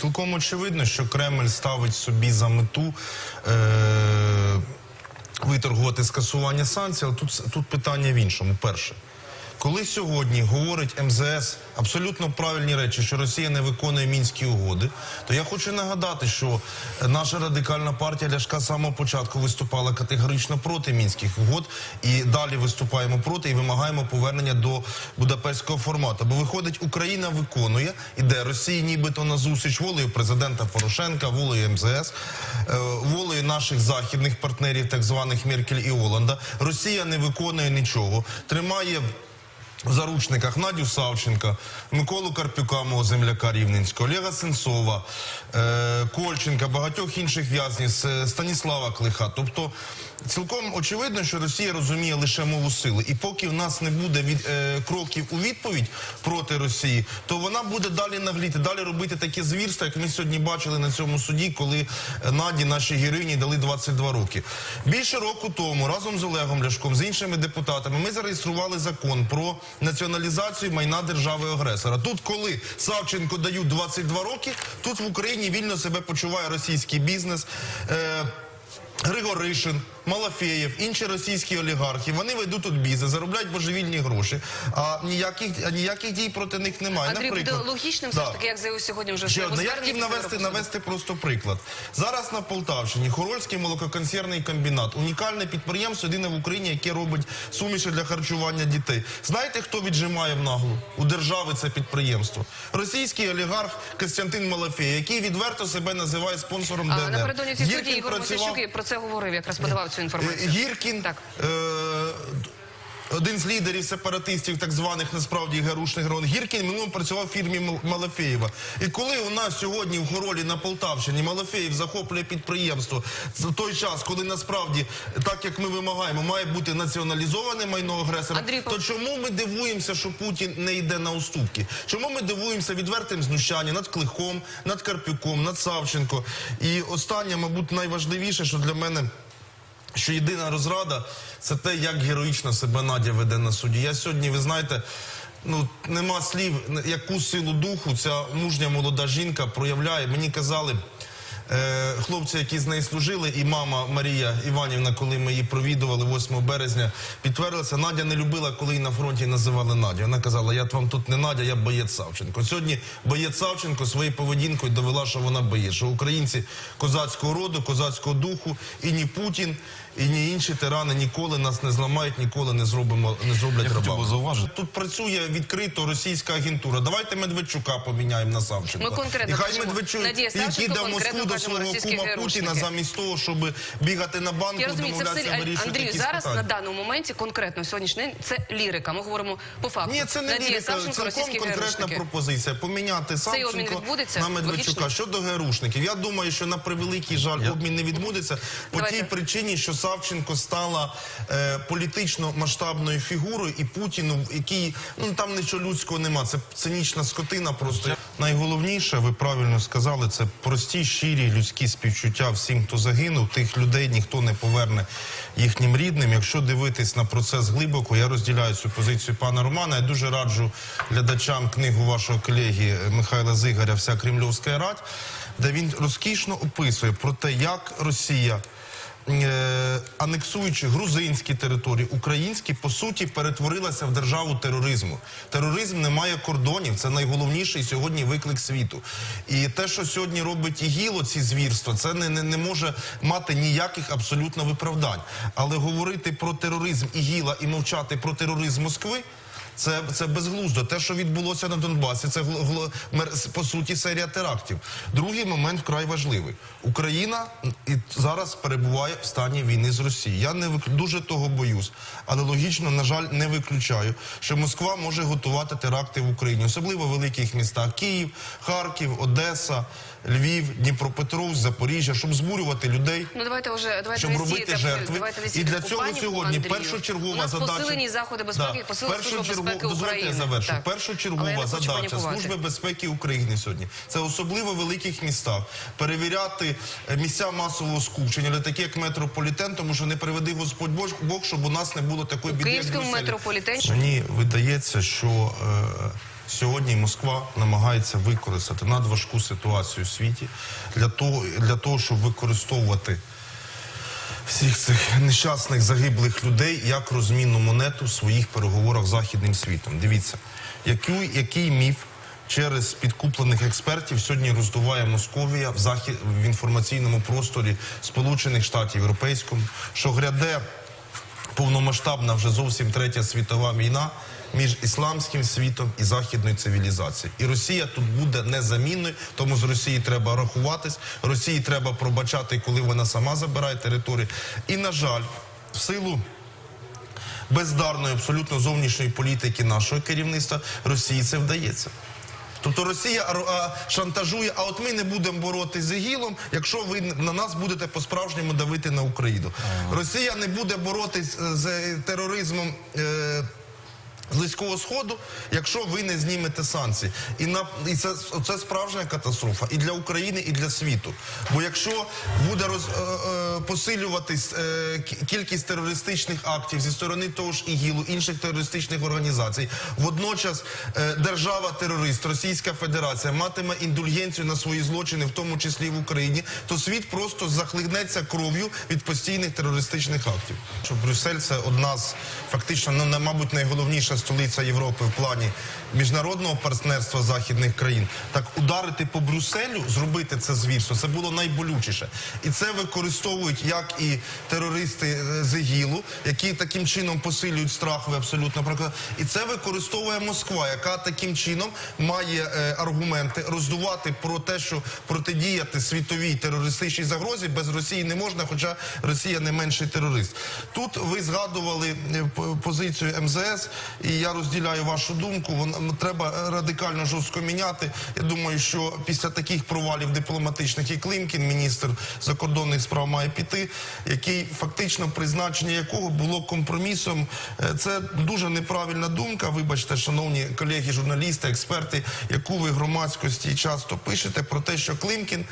цілком очевидно, що Кремль ставить собі за мету. Е- Виторгувати скасування санкцій, але тут, тут питання в іншому. Перше, коли сьогодні говорить МЗС абсолютно правильні речі, що Росія не виконує мінські угоди, то я хочу нагадати, що е, наша радикальна партія Ляшка з самого початку виступала категорично проти мінських угод і далі виступаємо проти і вимагаємо повернення до будапештського формату. Бо виходить, Україна виконує, іде Росії, нібито на зустріч волею президента Порошенка, волею МЗС, е, волею наших західних партнерів, так званих Меркель і Оланда. Росія не виконує нічого, тримає. Заручниках Надю Савченка, Миколу Карпюка, мого земляка Рівненського, Олега Сенцова, е, Кольченка, багатьох інших в'язнів, Станіслава Клиха. Тобто цілком очевидно, що Росія розуміє лише мову сили. І поки в нас не буде від, е, кроків у відповідь проти Росії, то вона буде далі нагліти, далі робити такі звірства, як ми сьогодні бачили на цьому суді, коли Наді, нашій героїні, дали 22 роки. Більше року тому разом з Олегом Ляшком, з іншими депутатами, ми зареєстрували закон про націоналізацію майна держави-агресора. Тут, коли Савченко дають 22 роки, тут в Україні вільно себе почуває російський бізнес. Е, Григоришин, Малафеєв, інші російські олігархи, вони ведуть тут бізнес, заробляють божевільні гроші, а ніяких, а ніяких дій проти них немає. Андрій, буде логічним все Да. ж таки, як заявив сьогодні вже Ще одне, я хотів навести, навести просто приклад. Зараз на Полтавщині Хорольський молококонсервний комбінат, унікальне підприємство, єдине в Україні, яке робить суміші для харчування дітей. Знаєте, хто віджимає в наглу? У держави це підприємство. Російський олігарх Костянтин Малафей, який відверто себе називає спонсором ДНР. напередодні цієї студії Мосійчук про це говорив, якраз подавав цю інформацію. Е, Гіркін, Так. е, один з лідерів сепаратистів, так званих насправді гарушних громад, Гіркін минулому працював в фірмі Мал- Малафеєва. І коли у нас сьогодні в Хоролі на Полтавщині Малафеєв захоплює підприємство в той час, коли насправді, так як ми вимагаємо, має бути націоналізоване майно агресора, Андрій, то чому ми дивуємося, що Путін не йде на уступки? Чому ми дивуємося відвертим знущанням над Клихом, над Карпюком, над Савченко? І останнє, мабуть, найважливіше, що для мене що єдина розрада це те, як героїчно себе Надя веде на суді. Я сьогодні, ви знаєте, ну нема слів, яку силу духу ця мужня молода жінка проявляє. Мені казали. Е, Хлопці, які з нею служили, і мама Марія Іванівна, коли ми її провідували 8 березня, підтвердилася, Надя не любила, коли її на фронті називали Надя. Вона казала, я вам тут не Надя, я боєць Савченко. Сьогодні боєць Савченко своєю поведінкою довела, що вона боєць, що українці козацького роду, козацького духу, і ні Путін, і ні інші тирани ніколи нас не зламають, ніколи не зробимо, не зроблять Я хотів би зауважити. Тут працює відкрито російська агентура. Давайте Медведчука поміняємо на Савченка. Ми конкретно і хай. Медведчук Савченко, в Москву до свого кума Путіна замість того, щоб бігати на банку, Я розумію, домовлятися, вирішувати Андрію. Зараз питання. на даному моменті конкретно сьогоднішній день це лірика. Ми говоримо по факту. Ні, це не Надія лірика, Савченко, цілком конкретна пропозиція. Поміняти Савченко на Медведчука. Логічно? Щодо ГРУшників, я думаю, що на превеликий жаль обмін не відбудеться по тій причині, що Савченко стала е, політично масштабною фігурою, і Путіну, який ну там нічого людського нема. Це цинічна скотина. Просто найголовніше, ви правильно сказали, це прості, щирі людські співчуття всім, хто загинув. Тих людей ніхто не поверне їхнім рідним. Якщо дивитись на процес глибоко, я розділяю цю позицію пана Романа. Я дуже раджу глядачам книгу вашого колеги Михайла Зигаря Вся Кремльовська рать, де він розкішно описує про те, як Росія. Е, Анексуючи грузинські території, українські по суті перетворилася в державу тероризму. Тероризм не має кордонів. Це найголовніший сьогодні виклик світу. І те, що сьогодні робить ІГІЛО, ці звірства, це не, не, не може мати ніяких абсолютно виправдань. Але говорити про тероризм ІГІЛа і мовчати про тероризм Москви. Це, це безглуздо. Те, що відбулося на Донбасі, це по суті серія терактів. Другий момент вкрай важливий. Україна і зараз перебуває в стані війни з Росією. Я не вик- дуже того боюсь, але логічно, на жаль, не виключаю, що Москва може готувати теракти в Україні, особливо в великих містах: Київ, Харків, Одеса, Львів, Дніпропетровськ, Запоріжжя, щоб збурювати людей. Ну давайте вже давайте Щоб робити жертви. давайте І для цього сьогодні першочергова задача- посилені заходи безпеки, Да. посилена безпеки дозвольте, України. Я завершу. Так. Першочергова задача. Служби безпеки України сьогодні. Це особливо в великих містах. Перевіряти е, місця масового скупчення, але такі як метрополітен, тому що не приведи Господь Бог, щоб у нас не було такої біди. київському метрополітені Мені видається, що е, сьогодні Москва намагається використати надважку ситуацію у світі для того, для того щоб використовувати всіх цих нещасних загиблих людей як розмінну монету в своїх переговорах з західним світом. Дивіться, який, який міф через підкуплених експертів сьогодні роздуває Московія в захід в інформаційному просторі Сполучених Штатів Європейському, що гряде повномасштабна вже зовсім третя світова війна між ісламським світом і західною цивілізацією. І Росія тут буде незамінною, тому з Росії треба рахуватись. Росії треба пробачати, коли вона сама забирає територію. І на жаль, в силу. Бездарної абсолютно зовнішньої політики нашого керівництва Росії це вдається. Тобто Росія шантажує, а от ми не будемо боротися з ІГІЛом, якщо ви на нас будете по-справжньому давити на Україну. Росія не буде боротись е, з е, тероризмом. Е, Близького Сходу, якщо ви не знімете санкції. І, на, і це, це справжня катастрофа і для України, і для світу. Бо якщо буде роз, е, е, посилюватись е, кількість терористичних актів зі сторони того ж ІГІЛу, інших терористичних організацій, водночас е, держава-терорист, Російська Федерація матиме індульгенцію на свої злочини, в тому числі в Україні, то світ просто захлигнеться кров'ю від постійних терористичних актів. Що Брюссель це одна з фактично, ну мабуть, найголовніша столиця Європи в плані міжнародного партнерства західних країн. Так ударити по Брюсселю, зробити це звірство, це було найболючіше. І це використовують як і терористи е, з ІГІЛу, які таким чином посилюють страх. Ви абсолютно прокла- І це використовує Москва, яка таким чином має е, аргументи роздувати про те, що протидіяти світовій терористичній загрозі без Росії не можна, хоча Росія не менший терорист. Тут ви згадували е, позицію МЗС, я розділяю вашу думку. Вона треба радикально жорстко міняти. Я думаю, що після таких провалів дипломатичних і Климкін, міністр закордонних справ, має піти, який фактично призначення якого було компромісом. Е, Це дуже неправильна думка. Вибачте, шановні колеги, журналісти, експерти, яку ви громадськості часто пишете про те, що Климкін.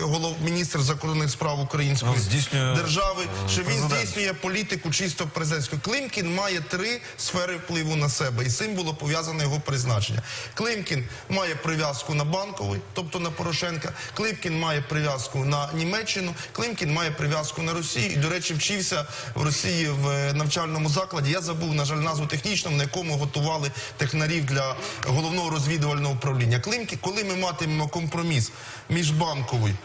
Голов міністр закордонних справ української Ну, здійснює, держави, що він президент. здійснює політику чисто президентську. Климкін має три сфери впливу на себе, і з цим було пов'язане його призначення. Климкін має прив'язку на банковий, тобто на Порошенка. Климкін має прив'язку на Німеччину. Климкін має прив'язку на Росію. І, до речі, вчився в Росії в е, навчальному закладі. Я забув, на жаль, назву технічну, на якому готували технарів для головного розвідувального управління. Климкін, коли ми матимемо компроміс між банковою muy.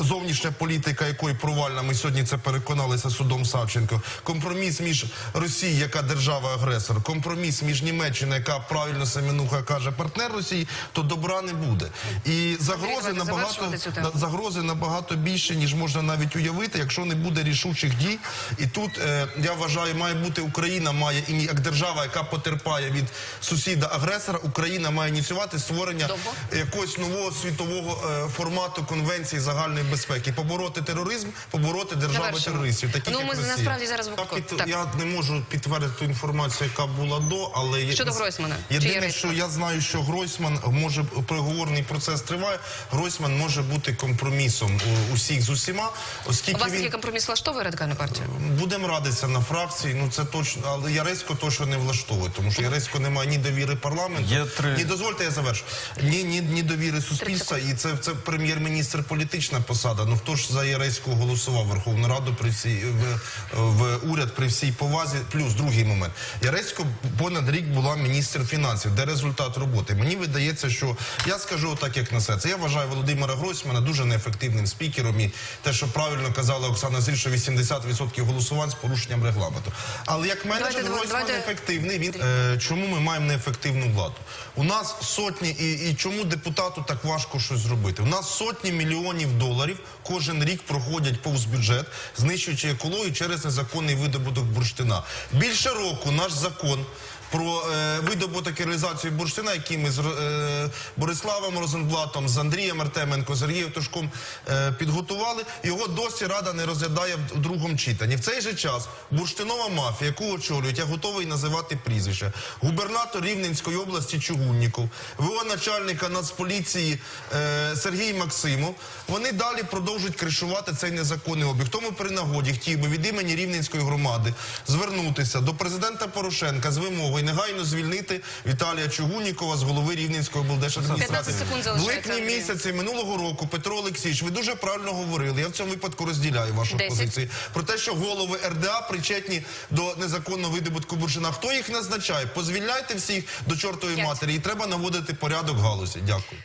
Зовнішня політика, якої провальна, ми сьогодні це переконалися судом Савченко. Компроміс між Росією, яка держава-агресор, компроміс між Німеччиною, яка правильно Семенуха каже, партнер Росії, то добра не буде. І загрози набагато загрози набагато більше, ніж можна навіть уявити, якщо не буде рішучих дій. І тут е, я вважаю, має бути Україна, має і як держава, яка потерпає від сусіда-агресора. Україна має ініціювати створення Довго? якогось нового світового е, формату конвенції загальної безпеки, побороти тероризм, побороти Завершимо. терористів. Таких Ну, як ми Росія. насправді зараз в- так, так. я не можу підтвердити ту інформацію, яка була до, але є- Щодо Гройсмана. Чи є Єдине, що я знаю, що Гройсман може переговорний процес триває. Гройсман може бути компромісом у- усіх з усіма, У оскільки вас він такий компроміс влаштовує радикальну партію? Будемо радитися на фракції. Ну це точно, але Яресько точно не влаштовує, тому що Яресько немає ні довіри парламенту. Є три- Ні, дозвольте, я завершу. Ні, ні, ні довіри суспільства, і це, це прем'єр-міністр політична посада. Ну хто ж за Яреського голосував Верховну Раду при всій в, в уряд при всій повазі? Плюс другий момент. Яресько понад рік була міністр фінансів. Де результат роботи? Мені видається, що я скажу так, як на серце. Я вважаю Володимира Гройсмана дуже неефективним спікером. І те, що правильно казала Оксана Зіль, що 80% голосувань з порушенням регламенту. Але як менеджер Давайте, Гройсман давайте. ефективний. Він е, чому ми маємо неефективну владу? У нас сотні, і, і чому депутату так важко щось зробити? У нас сотні мільйонів доларів кожен рік проходять повз бюджет, знищуючи екологію через незаконний видобуток бурштина. Більше року наш закон. Про е, видобуток і реалізацію бурштина, який ми з е, Бориславом Розенблатом, з Андрієм Артеменко, з Сергієм Тушком е, підготували. Його досі рада не розглядає в другому читанні. В цей же час бурштинова мафія, яку очолюють, я готовий називати прізвище. Губернатор Рівненської області Чугунніков, ВО начальника Нацполіції е, Сергій Максимов. Вони далі продовжують кришувати цей незаконний обіг. Тому при нагоді хотів би від імені Рівненської громади звернутися до президента Порошенка з вимогою негайно звільнити Віталія Чугуннікова з голови Рівненської облдержадміністрації. В липні місяці минулого року Петро Олексійович, ви дуже правильно говорили. Я в цьому випадку розділяю вашу Десять. позицію про те, що голови РДА причетні до незаконного видобутку буржина. Хто їх назначає? Позвільняйте всіх до чортової матері, і треба наводити порядок в галузі. Дякую.